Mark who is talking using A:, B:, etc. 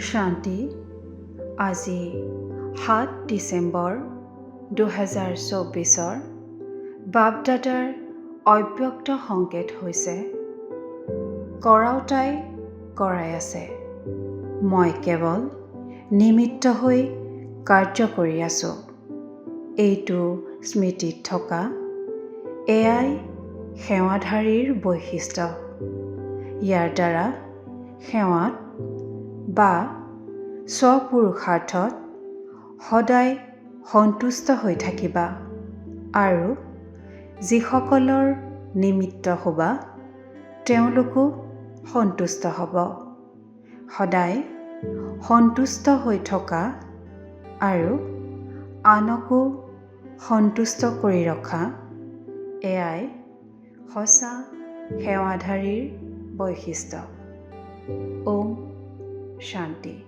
A: শান্তি। আজি সাত ডিচেম্বৰ দুহেজাৰ চৌবিছৰ বাপদাদাৰ অব্যক্ত সংকেত হৈছে কৰাওতাই কৰাই আছে। মই কেৱল নিমিত্ত হৈ কাৰ্য কৰি আছোঁ। এইটো স্মৃতিত থকা এয়াই সেৱাধাৰীৰ বৈশিষ্ট্য। ইয়াৰ দ্বাৰা সেৱাত বা স্বপুৰুষাৰ্থত সদায় সন্তুষ্ট হৈ থাকিবা আৰু যিসকলৰ নিমিত্ত হ'বা তেওঁলোকো সন্তুষ্ট হ'ব। সদায় সন্তুষ্ট হৈ থকা আৰু আনকো সন্তুষ্ট কৰি ৰখা এয়াই সঁচা সেৱাধাৰীৰ বৈশিষ্ট্য। ওম शांति।